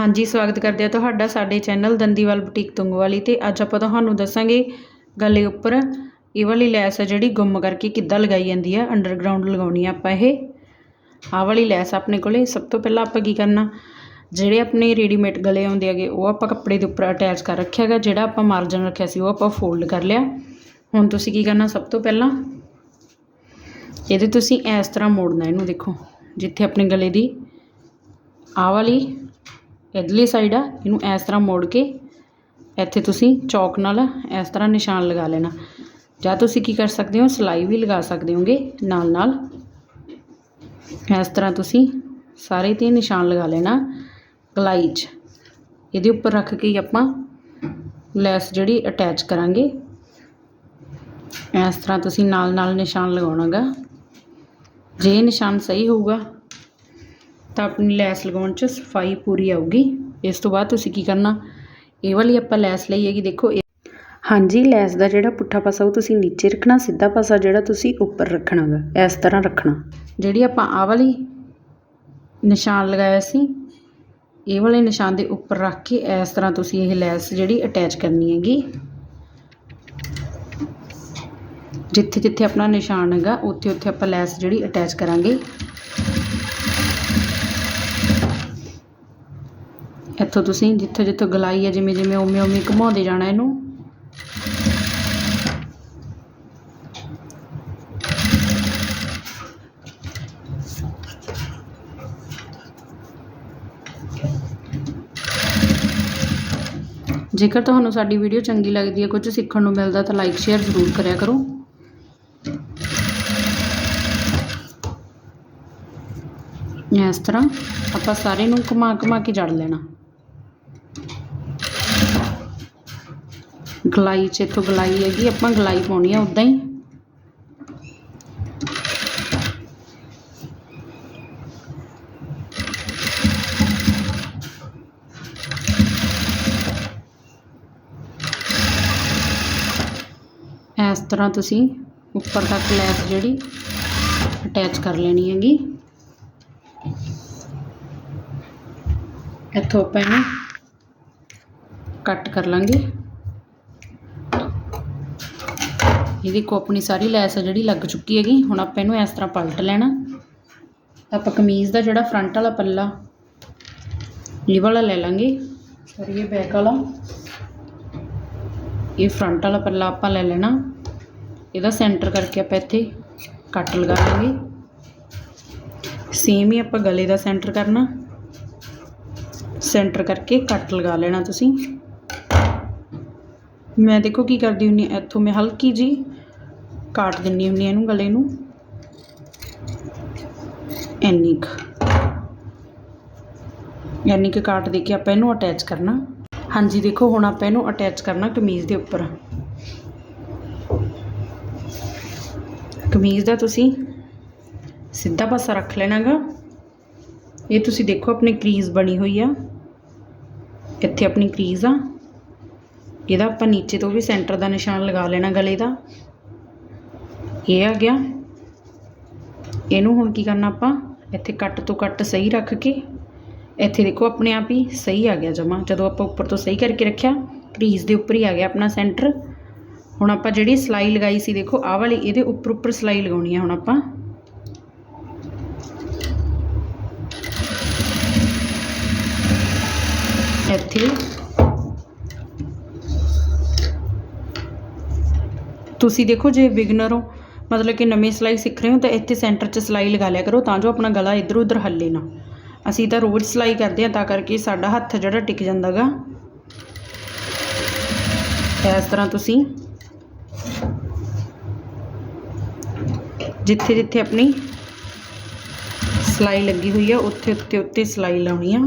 ਹਾਂਜੀ, ਸਵਾਗਤ ਕਰਦੇ ਆ ਤੁਹਾਡਾ ਸਾਡੇ ਚੈਨਲ ਦੰਦੀਵਾਲ ਬੁਟੀਕ ਤੁੰਗਵਾਲੀ ਤੇ ਅੱਜ ਆਪਾਂ ਤੁਹਾਨੂੰ ਦੱਸਾਂਗੇ ਗਲੇ ਉੱਪਰ ਇਹ ਵਾਲੀ ਲੈਸ ਆ ਜਿਹੜੀ ਗੁੰਮ ਕਰਕੇ ਕਿੱਦਾਂ ਲਗਾਈ ਜਾਂਦੀ ਆ ਅੰਡਰਗਰਾਉਂਡ ਲਗਾਉਣੀ ਆ ਆਪਾਂ ਇਹ। ਆਹ ਵਾਲੀ ਲੈਸ ਆਪਣੇ ਕੋਲੇ। ਸਭ ਤੋਂ ਪਹਿਲਾਂ ਆਪਾਂ ਕੀ ਕਰਨਾ, ਜਿਹੜੇ ਆਪਣੇ ਰੈਡੀਮੇਡ ਗਲੇ ਆਉਂਦੇ ਹੈਗੇ, ਉਹ ਆਪਾਂ ਕੱਪੜੇ ਦੇ ਉੱਪਰ ਅਟੈਚ ਕਰ ਰੱਖਿਆ ਹੈਗਾ, ਜਿਹੜਾ ਆਪਾਂ ਮਾਰਜਨ ਰੱਖਿਆ ਸੀ, ਉਹ ਆਪਾਂ ਫੋਲਡ ਕਰ ਲਿਆ। ਹੁਣ ਤੁਸੀਂ ਕੀ ਕਰਨਾ, ਸਭ ਤੋਂ ਪਹਿਲਾਂ ਇਹਦੇ ਤੁਸੀਂ ਇਸ ਤਰ੍ਹਾਂ ਮੋੜਨਾ ਇਹਨੂੰ, ਦੇਖੋ, ਜਿੱਥੇ ਆਪਣੇ ਗਲੇ ਦੀ ਆਹ ਵਾਲੀ ਇਧਰਲੀ ਸਾਈਡ ਆ, ਇਹਨੂੰ ਇਸ ਤਰ੍ਹਾਂ ਮੋੜ ਕੇ ਇੱਥੇ ਤੁਸੀਂ ਚੌਕ ਨਾਲ ਇਸ ਤਰ੍ਹਾਂ ਨਿਸ਼ਾਨ ਲਗਾ ਲੈਣਾ। ਜਾਂ ਤੁਸੀਂ ਕੀ ਕਰ ਸਕਦੇ ਹੋ, ਸਿਲਾਈ ਵੀ ਲਗਾ ਸਕਦੇ ਹੋਗੇ ਨਾਲ ਨਾਲ। ਇਸ ਤਰ੍ਹਾਂ ਤੁਸੀਂ ਸਾਰੇ ਤੇ ਨਿਸ਼ਾਨ ਲਗਾ ਲੈਣਾ ਗਲਾਈ 'ਚ। ਇਹਦੇ ਉੱਪਰ ਰੱਖ ਕੇ ਆਪਾਂ ਲੈਸ ਜਿਹੜੀ ਅਟੈਚ ਕਰਾਂਗੇ। ਇਸ ਤਰ੍ਹਾਂ ਤੁਸੀਂ ਨਾਲ ਨਾਲ ਨਿਸ਼ਾਨ ਲਗਾਉਣਾਗਾ। ਜੇ ਨਿਸ਼ਾਨ ਸਹੀ ਹੋਊਗਾ ਤਾਂ ਆਪਣੀ ਲੈਸ ਲਗਾਉਣ 'ਚ ਸਫ਼ਾਈ ਪੂਰੀ ਆਊਗੀ। ਇਸ ਤੋਂ ਬਾਅਦ ਤੁਸੀਂ ਕੀ ਕਰਨਾ? ਇਹ ਵਾਲੀ ਆਪਾਂ ਲੈਸ ਲਈ ਹੈਗੀ ਦੇਖੋ ਹਾਂਜੀ ਲੈਸ ਦਾ ਜਿਹੜਾ ਪੁੱਠਾ ਪਾਸਾ ਉਹ ਤੁਸੀਂ ਨੀਚੇ ਰੱਖਣਾ ਸਿੱਧਾ ਪਾਸਾ ਜਿਹੜਾ ਤੁਸੀਂ ਉੱਪਰ ਰੱਖਣਾਗਾ ਇਸ ਤਰ੍ਹਾਂ ਰੱਖਣਾ। ਜਿਹੜੀ ਆਪਾਂ ਆਹ ਵਾਲੀ ਨਿਸ਼ਾਨ ਲਗਾਇਆ ਸੀ ਇਹ ਵਾਲੇ ਨਿਸ਼ਾਨ ਦੇ ਉੱਪਰ ਰੱਖ ਕੇ ਇਸ ਤਰ੍ਹਾਂ ਤੁਸੀਂ ਇਹ ਲੈਸ ਜਿਹੜੀ ਅਟੈਚ ਕਰਨੀ ਹੈਗੀ ਜਿੱਥੇ ਜਿੱਥੇ ਆਪਣਾ ਨਿਸ਼ਾਨ ਹੈਗਾ ਉੱਥੇ ਉੱਥੇ ਆਪਾਂ ਲੈਸ ਜਿਹੜੀ ਅਟੈਚ ਕਰਾਂਗੇ। ਇੱਥੋਂ ਤੁਸੀਂ, ਜਿੱਥੇ ਜਿੱਥੇ ਗਲਾਈ ਹੈ ਜਿਵੇਂ ਜਿਵੇਂ ਉਵੇਂ ਉਵੇਂ ਘੁਮਾਉਂਦੇ ਜਾਣਾ ਇਹਨੂੰ। ਜੇਕਰ ਤੁਹਾਨੂੰ ਸਾਡੀ ਵੀਡੀਓ ਚੰਗੀ ਲੱਗਦੀ ਹੈ, ਕੁਝ ਸਿੱਖਣ ਨੂੰ ਮਿਲਦਾ ਤਾਂ ਲਾਈਕ ਸ਼ੇਅਰ ਜ਼ਰੂਰ ਕਰਿਆ ਕਰੋ। ਇਸ ਤਰ੍ਹਾਂ ਆਪਾਂ ਸਾਰੇ ਨੂੰ ਘੁਮਾ ਘੁਮਾ ਕੇ ਜੜ ਲੈਣਾ। ਗਲਾਈ 'ਚ, ਇੱਥੋਂ ਗਲਾਈ ਹੈਗੀ, ਆਪਾਂ ਗਲਾਈ ਪਾਉਣੀ ਆ ਉਦਾਂ ਹੀ। ਇਸ ਤਰ੍ਹਾਂ ਤੁਸੀਂ ਉੱਪਰ ਤੱਕ ਲੈਸ ਜਿਹੜੀ ਅਟੈਚ ਕਰ ਲੈਣੀ ਹੈਗੀ। ਇੱਥੋਂ ਆਪਾਂ ਇਹਨੂੰ ਕੱਟ ਕਰ ਲਾਂਗੇ। ਇਹਦੀ ਕੋ ਆਪਣੀ ਸਾਰੀ ਲੈਸ ਆ ਜਿਹੜੀ ਲੱਗ ਚੁੱਕੀ ਹੈਗੀ, ਹੁਣ ਆਪਾਂ ਇਹਨੂੰ ਇਸ ਤਰ੍ਹਾਂ ਪਲਟ ਲੈਣਾ। ਆਪਾਂ ਕਮੀਜ਼ ਦਾ ਜਿਹੜਾ ਫਰੰਟ ਵਾਲਾ ਪੱਲਾ, ਇਹ ਵਾਲਾ ਲੈ ਲਾਂਗੇ। ਸੌਰੀ ਇਹ ਬੈਕ ਵਾਲਾ। ਇਹ ਫਰੰਟ ਵਾਲਾ ਪੱਲਾ ਆਪਾਂ ਲੈ ਲੈਣਾ। ਇਹਦਾ ਸੈਂਟਰ ਕਰਕੇ ਆਪਾਂ ਇੱਥੇ ਕੱਟ ਲਗਾ ਲਾਂਗੇ। ਸੇਮ ਹੀ ਆਪਾਂ ਗਲੇ ਦਾ ਸੈਂਟਰ ਕਰਨਾ। ਸੈਂਟਰ ਕਰਕੇ ਕੱਟ ਲਗਾ ਲੈਣਾ ਤੁਸੀਂ। ਮੈਂ ਦੇਖੋ ਕੀ ਕਰਦੀ ਹੁੰਨੀ ਹਾਂ ਇੱਥੋਂ ਮੈਂ ਹਲਕੀ ਜੀ ਕਾਟ ਦਿੰਨੀ ਹੁੰਨੀ ਹਾਂ ਇਹਨੂੰ, ਗਲੇ ਨੂੰ। ਇੰਨੀ ਕੁ। ਇੰਨੀ ਕੁ ਕਾਟ ਦੇ ਕੇ ਆਪਾਂ ਇਹਨੂੰ ਅਟੈਚ ਕਰਨਾ। ਹਾਂਜੀ, ਦੇਖੋ ਹੁਣ ਆਪਾਂ ਇਹਨੂੰ ਅਟੈਚ ਕਰਨਾ ਕਮੀਜ਼ ਦੇ ਉੱਪਰ। ਕਮੀਜ਼ ਦਾ ਤੁਸੀਂ ਸਿੱਧਾ ਪਾਸਾ ਰੱਖ ਲੈਣਾਗਾ। ਇਹ ਤੁਸੀਂ ਦੇਖੋ, ਆਪਣੀ ਕਰੀਜ਼ ਬਣੀ ਹੋਈ ਆ। ਇੱਥੇ ਆਪਣੀ ਕਰੀਜ਼ ਆ। ਇਹਦਾ ਆਪਾਂ ਨੀਚੇ ਤੋਂ ਵੀ ਸੈਂਟਰ ਦਾ ਨਿਸ਼ਾਨ ਲਗਾ ਲੈਣਾ ਗਲੇ ਦਾ। ਇਹ ਆ ਗਿਆ। ਇਹਨੂੰ ਹੁਣ ਕੀ ਕਰਨਾ ਆਪਾਂ? ਇੱਥੇ ਕੱਟ ਤੋਂ ਕੱਟ ਸਹੀ ਰੱਖ ਕੇ, ਇੱਥੇ ਦੇਖੋ ਆਪਣੇ ਆਪ ਹੀ ਸਹੀ ਆ ਗਿਆ ਜਮਾ। ਜਦੋਂ ਆਪਾਂ ਉੱਪਰ ਤੋਂ ਸਹੀ ਕਰਕੇ ਰੱਖਿਆ ਕਰੀਜ਼ ਦੇ ਉੱਪਰ ਹੀ ਆ ਗਿਆ ਆਪਣਾ ਸੈਂਟਰ। ਹੁਣ ਆਪਾਂ ਜਿਹੜੀ ਸਲਾਈ ਲਗਾਈ ਸੀ, ਦੇਖੋ ਆਹ ਵਾਲੀ, ਇਹਦੇ ਉੱਪਰ ਉੱਪਰ ਸਲਾਈ ਲਗਾਉਣੀ ਹੈ ਹੁਣ ਆਪਾਂ। ਇੱਥੇ ਤੁਸੀਂ ਦੇਖੋ ਜੇ ਬਿਗਨਰ ਹੋ, ਮਤਲਬ ਕਿ ਨਵੀਂ ਸਿਲਾਈ ਸਿੱਖ ਰਹੇ ਹੋ ਤਾਂ ਇੱਥੇ ਸੈਂਟਰ 'ਚ ਸਿਲਾਈ ਲਗਾ ਲਿਆ ਕਰੋ ਤਾਂ ਜੋ ਆਪਣਾ ਗਲਾ ਇੱਧਰ ਉੱਧਰ ਹੱਲੇ ਨਾ। ਅਸੀਂ ਤਾਂ ਰੋਜ਼ ਸਿਲਾਈ ਕਰਦੇ ਹਾਂ ਤਾਂ ਕਰਕੇ ਸਾਡਾ ਹੱਥ ਜਿਹੜਾ ਟਿਕ ਜਾਂਦਾਗਾ। ਇਸ ਤਰ੍ਹਾਂ ਤੁਸੀਂ ਜਿੱਥੇ ਜਿੱਥੇ ਆਪਣੀ ਸਿਲਾਈ ਲੱਗੀ ਹੋਈ ਆ, ਉੱਥੇ ਉੱਤੇ ਉੱਤੇ ਸਿਲਾਈ ਲਾਉਣੀ ਆ।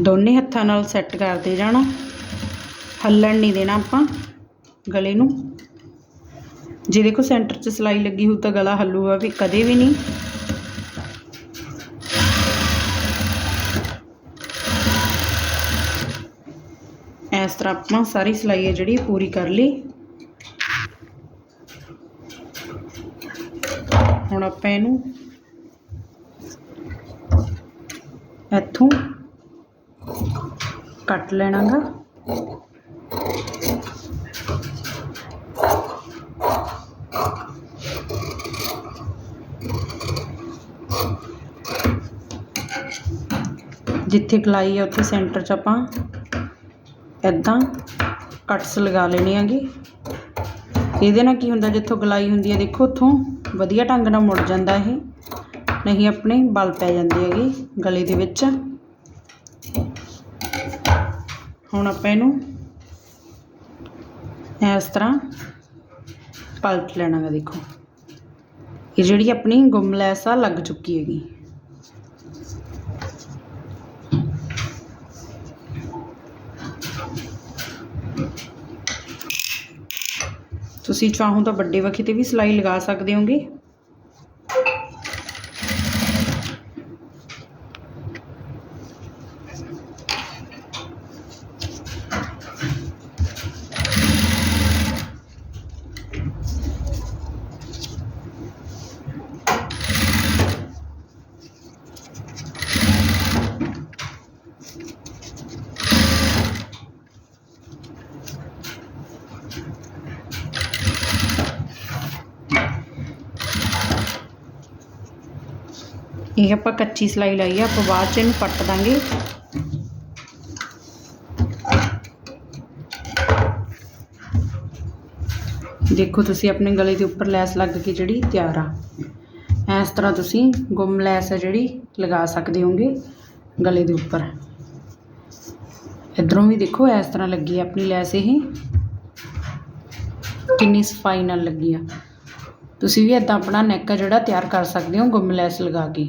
ਦੋਨੇ ਹੱਥਾਂ ਨਾਲ ਸੈੱਟ ਕਰਦੇ ਜਾਣਾ। ਹੱਲਣ ਨਹੀਂ ਦੇਣਾ ਆਪਾਂ ਗਲੇ ਨੂੰ। ਜੇ ਦੇਖੋ ਸੈਂਟਰ 'ਚ ਸਿਲਾਈ ਲੱਗੀ ਹੋਊ ਤਾਂ ਗਲਾ ਹੱਲੂਗਾ ਵੀ, ਕਦੇ ਵੀ ਨਹੀਂ। ਇਸ ਤਰ੍ਹਾਂ ਆਪਾਂ ਸਾਰੀ ਸਿਲਾਈ ਹੈ ਜਿਹੜੀ ਪੂਰੀ ਕਰ ਲਈ। ਹੁਣ ਆਪਾਂ ਇਹਨੂੰ ਇੱਥੋਂ ਕੱਟ ਲੈਣਾਗਾ। ਜਿੱਥੇ ਗਲਾਈ ਹੈ ਉੱਥੇ ਸੈਂਟਰ 'ਚ ਆਪਾਂ ਇੱਦਾਂ ਕਟਸ ਲਗਾ ਲੈਣੇ ਆਗੇ। ਇਹਦੇ ਨਾਲ ਕੀ ਹੁੰਦਾ, ਜਿੱਥੋਂ ਗਲਾਈ ਹੁੰਦੀ ਹੈ ਦੇਖੋ, ਉੱਥੋਂ ਵਧੀਆ ਢੰਗ ਨਾਲ ਮੁੜ ਜਾਂਦਾ ਇਹ। ਨਹੀਂ, ਆਪਣੇ ਬਲ ਪੈ ਜਾਂਦੇ ਹੈਗੇ ਗਲੇ ਦੇ ਵਿੱਚ। ਹੁਣ ਆਪਾਂ ਇਹਨੂੰ ਇਸ ਤਰ੍ਹਾਂ ਪਲਟ ਲੈਣਾ ਗਾ ਦੇਖੋ। ਇਹ ਜਿਹੜੀ ਆਪਣੀ ਗੁੰਮ ਲੈਸ ਆ, ਲੱਗ ਚੁੱਕੀ ਹੈਗੀ। ਤੁਸੀਂ ਚਾਹੋ ਤਾਂ ਵੱਡੇ ਵਖੇ ਤੇ ਵੀ ਸਿਲਾਈ ਲਗਾ ਸਕਦੇ ਹੋਗੇ। ਇਹ ਆਪਾਂ ਕੱਚੀ ਸਿਲਾਈ ਲਾਈ ਆ, ਆਪਾਂ ਬਾਅਦ ਚ ਇਹਨੂੰ ਪੱਟ ਦਾਂਗੇ। ਦੇਖੋ ਤੁਸੀਂ ਆਪਣੇ ਗਲੇ ਦੇ ਉੱਪਰ ਲੈਸ ਲੱਗ ਕੇ ਜਿਹੜੀ ਤਿਆਰ ਆ। ਇਸ ਤਰ੍ਹਾਂ ਤੁਸੀਂ ਗੁੰਮ ਲੈਸ ਹੈ ਜਿਹੜੀ ਲਗਾ ਸਕਦੇ ਹੋਗੇ ਗਲੇ ਦੇ ਉੱਪਰ। ਇਧਰੋਂ ਵੀ ਦੇਖੋ ਇਸ ਤਰ੍ਹਾਂ ਲੱਗੀ ਆ ਆਪਣੀ ਲੈਸ ਇਹ। ਕਿੰਨੀ ਸਫ਼ਾਈ ਨਾਲ ਲੱਗੀ ਆ। ਤੁਸੀਂ ਵੀ ਇਦਾਂ ਆਪਣਾ ਨੈਕ ਜਿਹੜਾ ਤਿਆਰ ਕਰ ਸਕਦੇ ਹੋ ਗੁੰਮ ਲੈਸ ਲਗਾ ਕੇ।